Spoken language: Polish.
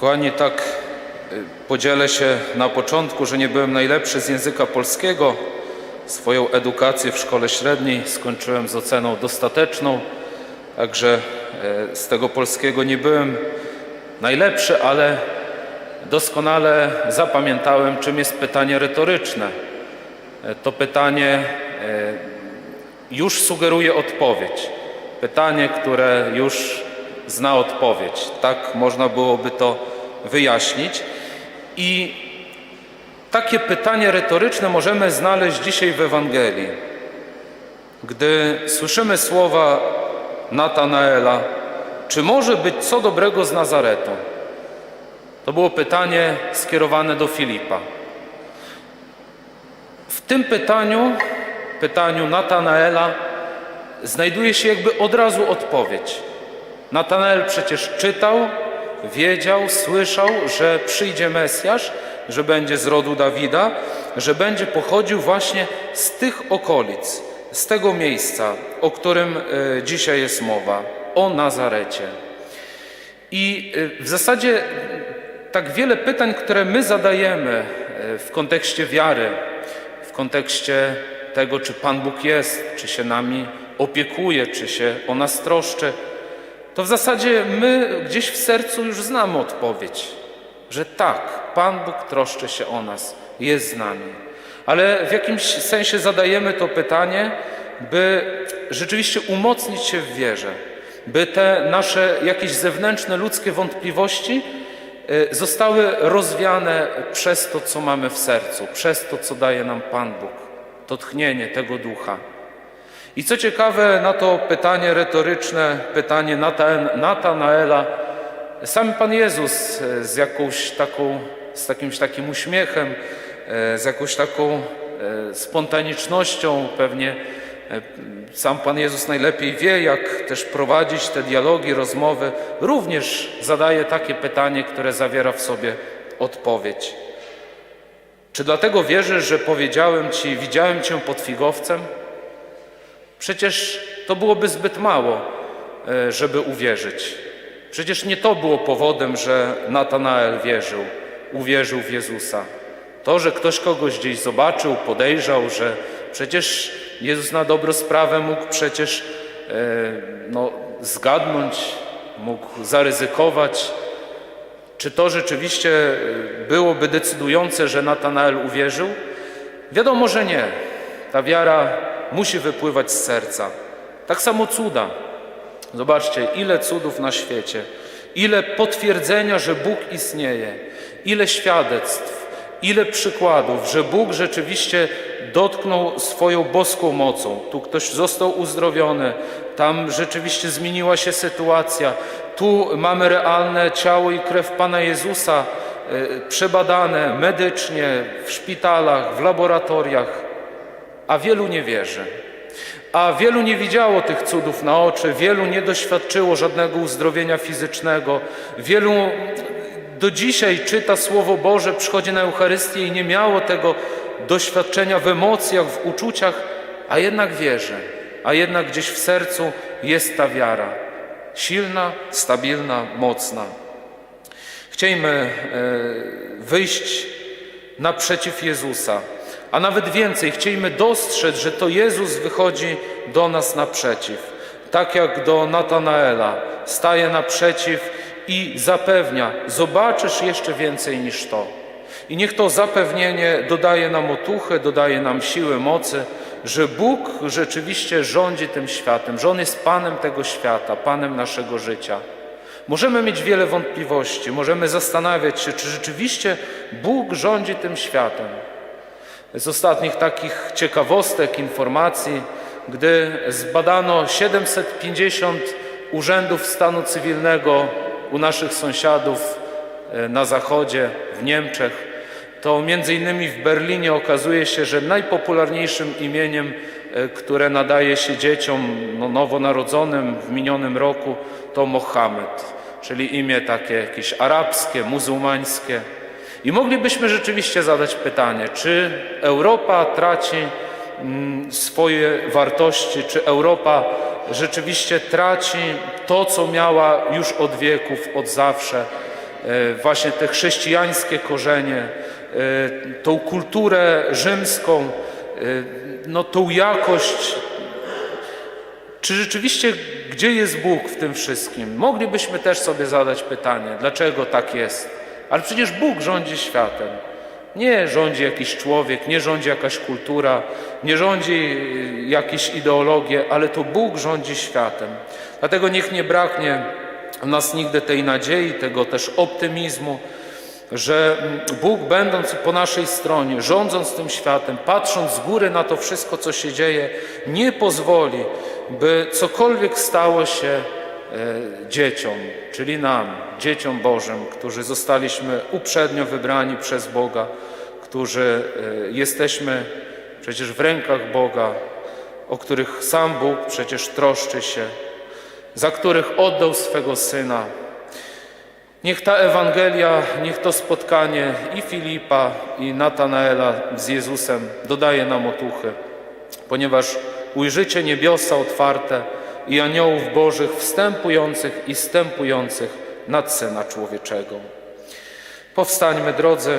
Kochani, tak y, podzielę się na początku, że nie byłem najlepszy z języka polskiego. Swoją edukację w szkole średniej skończyłem z oceną dostateczną, także e, z tego polskiego nie byłem najlepszy, ale doskonale zapamiętałem, czym jest pytanie retoryczne. E, To pytanie już sugeruje odpowiedź. Pytanie, które już zna odpowiedź. Tak można byłoby to wyjaśnić. I takie pytanie retoryczne możemy znaleźć dzisiaj w Ewangelii. Gdy słyszymy słowa Natanaela, czy może być co dobrego z Nazaretu? To było pytanie skierowane do Filipa. W tym pytaniu, pytaniu Natanaela, znajduje się jakby od razu odpowiedź. Natanael przecież czytał, wiedział, słyszał, że przyjdzie Mesjasz, że będzie z rodu Dawida, że będzie pochodził właśnie z tych okolic, z tego miejsca, o którym e, dzisiaj jest mowa, o Nazarecie. I e, w zasadzie tak wiele pytań, które my zadajemy e, w kontekście wiary, w kontekście tego, czy Pan Bóg jest, czy się nami opiekuje, czy się o nas troszczy, to w zasadzie my gdzieś w sercu już znamy odpowiedź, że tak, Pan Bóg troszczy się o nas, jest z nami. Ale w jakimś sensie zadajemy to pytanie, by rzeczywiście umocnić się w wierze, by te nasze jakieś zewnętrzne ludzkie wątpliwości y, zostały rozwiane przez to, co mamy w sercu, przez to, co daje nam Pan Bóg, to tchnienie tego ducha. I co ciekawe, na to pytanie retoryczne, pytanie Natan- Natanaela, sam Pan Jezus e, z jakąś taką, z jakimś takim uśmiechem, e, z jakąś taką e, spontanicznością, pewnie sam Pan Jezus najlepiej wie, jak też prowadzić te dialogi, rozmowy, również zadaje takie pytanie, które zawiera w sobie odpowiedź. Czy dlatego wierzysz, że powiedziałem Ci, widziałem Cię pod figowcem? Przecież to byłoby zbyt mało, e, żeby uwierzyć. Przecież nie to było powodem, że Natanael wierzył, uwierzył w Jezusa. To, że ktoś kogoś gdzieś zobaczył, podejrzał, że przecież Jezus na dobrą sprawę mógł przecież e, no, zgadnąć, mógł zaryzykować. Czy to rzeczywiście e, byłoby decydujące, że Natanael uwierzył? Wiadomo, że nie. Ta wiara musi wypływać z serca. Tak samo cuda. Zobaczcie, ile cudów na świecie, ile potwierdzenia, że Bóg istnieje, ile świadectw, ile przykładów, że Bóg rzeczywiście dotknął swoją boską mocą. Tu ktoś został uzdrowiony, tam rzeczywiście zmieniła się sytuacja. Tu mamy realne ciało i krew Pana Jezusa, e, przebadane medycznie, w szpitalach, w laboratoriach a wielu nie wierzy. A wielu nie widziało tych cudów na oczy, wielu nie doświadczyło żadnego uzdrowienia fizycznego, wielu do dzisiaj czyta Słowo Boże, przychodzi na Eucharystię i nie miało tego doświadczenia w emocjach, w uczuciach, a jednak wierzy, a jednak gdzieś w sercu jest ta wiara. Silna, stabilna, mocna. Chciejmy e, wyjść naprzeciw Jezusa, a nawet więcej, chcielibyśmy dostrzec, że to Jezus wychodzi do nas naprzeciw. Tak jak do Natanaela, staje naprzeciw i zapewnia, zobaczysz jeszcze więcej niż to. I niech to zapewnienie dodaje nam otuchy, dodaje nam siły, mocy, że Bóg rzeczywiście rządzi tym światem, że On jest Panem tego świata, Panem naszego życia. Możemy mieć wiele wątpliwości, możemy zastanawiać się, czy rzeczywiście Bóg rządzi tym światem. Z ostatnich takich ciekawostek, informacji, gdy zbadano 750 urzędów stanu cywilnego u naszych sąsiadów e, na zachodzie, w Niemczech, to między innymi w Berlinie okazuje się, że najpopularniejszym imieniem, e, które nadaje się dzieciom no, nowonarodzonym w minionym roku, to Mohamed, czyli imię takie jakieś arabskie, muzułmańskie. I moglibyśmy rzeczywiście zadać pytanie, czy Europa traci mm, swoje wartości, czy Europa rzeczywiście traci to, co miała już od wieków, od zawsze, e, właśnie te chrześcijańskie korzenie, e, tą kulturę rzymską, e, no tą jakość czy rzeczywiście gdzie jest Bóg w tym wszystkim? Moglibyśmy też sobie zadać pytanie, dlaczego tak jest? Ale przecież Bóg rządzi światem. Nie rządzi jakiś człowiek, nie rządzi jakaś kultura, nie rządzi y, jakieś ideologie, ale to Bóg rządzi światem. Dlatego niech nie braknie w nas nigdy tej nadziei, tego też optymizmu, że mm, Bóg, będąc po naszej stronie, rządząc tym światem, patrząc z góry na to wszystko, co się dzieje, nie pozwoli, by cokolwiek stało się dzieciom, czyli nam, dzieciom Bożym, którzy zostaliśmy uprzednio wybrani przez Boga, którzy e, jesteśmy przecież w rękach Boga, o których sam Bóg przecież troszczy się, za których oddał swego Syna. Niech ta Ewangelia, niech to spotkanie i Filipa, i Natanaela z Jezusem dodaje nam otuchy, ponieważ ujrzycie niebiosa otwarte i aniołów Bożych wstępujących i stępujących nad Syna Człowieczego. Powstańmy, drodzy,